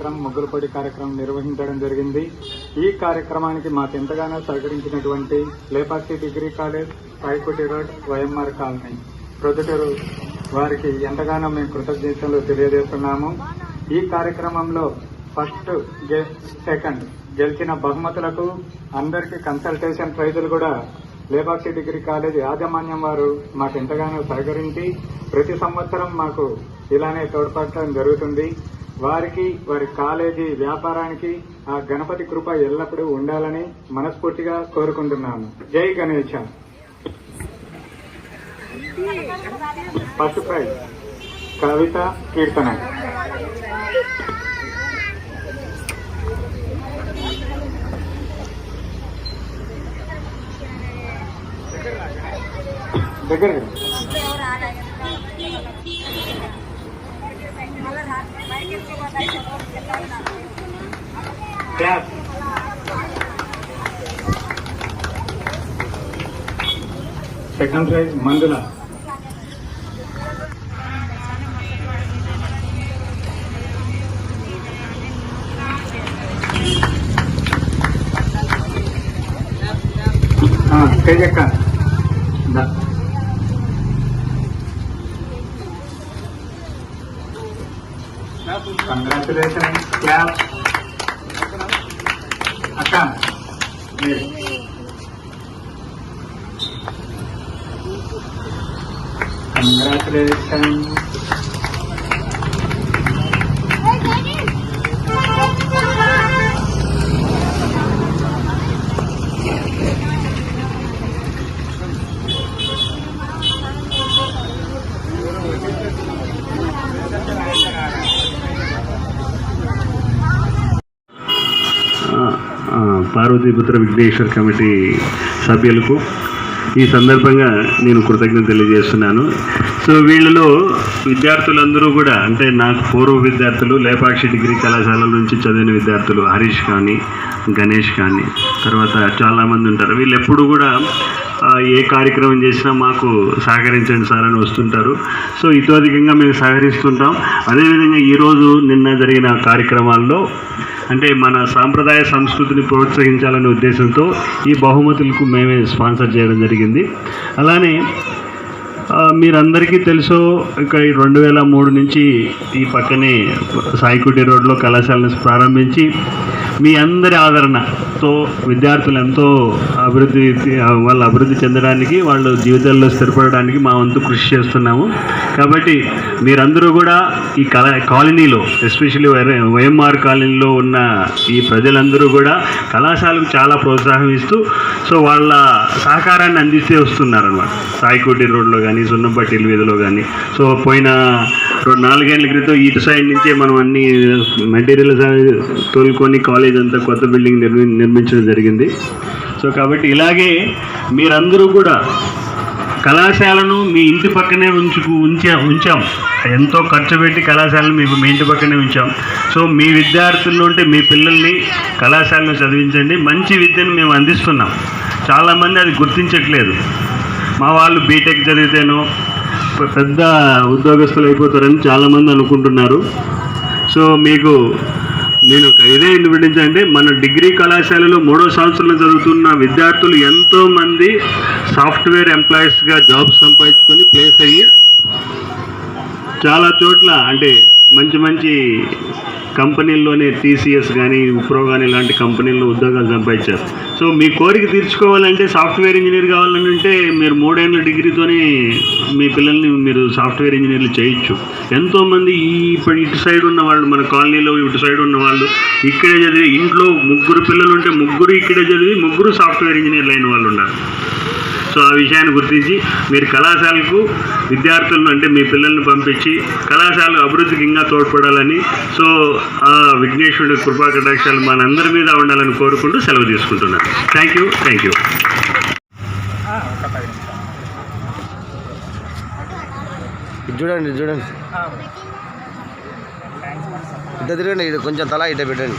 కార్యక్రమం ముగ్గులపొడి కార్యక్రమం నిర్వహించడం జరిగింది. ఈ కార్యక్రమానికి మాకు ఎంతగానో సహకరించినటువంటి లేపాక్షి డిగ్రీ కాలేజ్ పైకుటి రోడ్ వైఎంఆర్ కాలనీ ప్రొద్దుటూరు వారికి ఎంతగానో మేము కృతజ్ఞతలు తెలియజేస్తున్నాము. ఈ కార్యక్రమంలో ఫస్ట్ సెకండ్ గెలిచిన బహుమతులకు అందరికీ కన్సల్టేషన్ ప్రైజులు కూడా లేపాక్షి డిగ్రీ కాలేజ్ యాజమాన్యం వారు మాకు ఎంతగానో సహకరించి ప్రతి సంవత్సరం మాకు ఇలానే తోడ్పడటం జరుగుతుంది. వారికి వారి కాలేజీ వ్యాపారానికి ఆ గణపతి కృప ఎల్లప్పుడూ ఉండాలని మనస్ఫూర్తిగా కోరుకుంటున్నాను. జై గణేశ ఫస్ట్ ప్రైజ్. కవిత కీర్తన. దగ్గర. క్లాస్ సెకండ్ ప్రైజ్ మందుల తేజక్క దా. కంగ్రాచులేషన్ క్లాప్ అక్క మీరు కంగ్రాచులేషన్ Parvatiputra Vighneshwar committee సభ్యులకు ఈ సందర్భంగా నేను కృతజ్ఞత తెలియజేస్తున్నాను. సో వీళ్ళలో విద్యార్థులందరూ కూడా అంటే నాకు పూర్వ విద్యార్థులు లేపాక్షి డిగ్రీ కళాశాల నుంచి చదివిన విద్యార్థులు హరీష్ కానీ గణేష్ కానీ తర్వాత చాలామంది ఉంటారు. వీళ్ళు ఎప్పుడు కూడా ఏ కార్యక్రమం చేసినా మాకు సహకరించండి సార్ అని వస్తుంటారు. సో ఇతోధికంగా మేము సహకరిస్తుంటాం. అదేవిధంగా ఈరోజు నిన్న జరిగిన కార్యక్రమాల్లో అంటే మన సాంప్రదాయ సంస్కృతిని ప్రోత్సహించాలనే ఉద్దేశంతో ఈ బహుమతులకు మేమే స్పాన్సర్ చేయడం జరిగింది. అలానే మీరందరికీ తెలుసు ఇక ఈ రెండు వేల మూడు నుంచి ఈ పక్కనే సాయికుటి రోడ్లో కళాశాలను ప్రారంభించి మీ అందరి ఆదరణతో విద్యార్థులు ఎంతో అభివృద్ధి వాళ్ళు అభివృద్ధి చెందడానికి వాళ్ళు జీవితాల్లో స్థిరపడడానికి మా వంతు కృషి చేస్తున్నాము. కాబట్టి మీరందరూ కూడా ఈ కళ కాలనీలో ఎస్పెషల్లీ వైఎంఆర్ కాలనీలో ఉన్న ఈ ప్రజలందరూ కూడా కళాశాలకు చాలా ప్రోత్సాహం ఇస్తూ సో వాళ్ళ సహకారాన్ని అందిస్తే వస్తున్నారనమాట సాయికోటి రోడ్లో కానీ సున్నంపట్టి వీధిలో కానీ సో పోయిన రెండు నాలుగేళ్ళ క్రితం ఇటు సైడ్ నుంచే మనం అన్ని మెటీరియల్స్ తోలుకొని కాలేజ్ అంతా కొత్త బిల్డింగ్ నిర్మి నిర్మించడం జరిగింది. సో కాబట్టి ఇలాగే మీరందరూ కూడా కళాశాలను మీ ఇంటి పక్కనే ఉంచుకు ఉంచా ఉంచాం. ఎంతో ఖర్చు పెట్టి కళాశాలను మీకు మీ ఇంటి పక్కనే ఉంచాం. సో మీ విద్యార్థుల్లో ఉంటే మీ పిల్లల్ని కళాశాలను చదివించండి. మంచి విద్యను మేము అందిస్తున్నాం. చాలామంది అది గుర్తించట్లేదు. మా వాళ్ళు బీటెక్ చదివితేనో పెద్ద ఉద్యోగస్తులు అయిపోతారని చాలామంది అనుకుంటున్నారు. సో మీకు నేను ఒక ఇదే వివరించండి మన డిగ్రీ కళాశాలలో మూడో సంవత్సరంలో చదువుతున్న విద్యార్థులు ఎంతోమంది సాఫ్ట్వేర్ ఎంప్లాయీస్గా జాబ్ సంపాదించుకొని ప్లేస్ అయ్యి చాలా చోట్ల అంటే మంచి మంచి కంపెనీల్లోనే టీసీఎస్ కానీ విప్రో కానీ ఇలాంటి కంపెనీల్లో ఉద్యోగాలు సంపాదించారు. సో మీ కోరిక తీర్చుకోవాలంటే సాఫ్ట్వేర్ ఇంజనీర్ కావాలని మీరు మూడేళ్ళ డిగ్రీతోనే మీ పిల్లల్ని మీరు సాఫ్ట్వేర్ ఇంజనీర్లు చేయొచ్చు. ఎంతోమంది ఈ ఇప్పుడు ఇటు సైడ్ ఉన్న వాళ్ళు మన కాలనీలో ఇటు సైడ్ ఉన్న వాళ్ళు ఇక్కడే చదివి ఇంట్లో ముగ్గురు పిల్లలు ఉంటే ముగ్గురు ఇక్కడే చదివి ముగ్గురు సాఫ్ట్వేర్ ఇంజనీర్లు అయిన వాళ్ళు ఉన్నారు సో ఆ విషయాన్ని గుర్తించి మీరు కళాశాలకు విద్యార్థులను అంటే మీ పిల్లల్ని పంపించి కళాశాల అభివృద్ధికి ఇంకా తోడ్పడాలని. సో ఆ విఘ్నేశ్వరుడి కృపా కటాక్షాలు మనందరి మీద ఉండాలని కోరుకుంటూ సెలవు తీసుకుంటున్నాను. థ్యాంక్ యూ థ్యాంక్ యూ చూడండి ఇది చూడండి. ఇట్ట తిరగండి ఇది కొంచెం తల ఇట్ట పెట్టండి.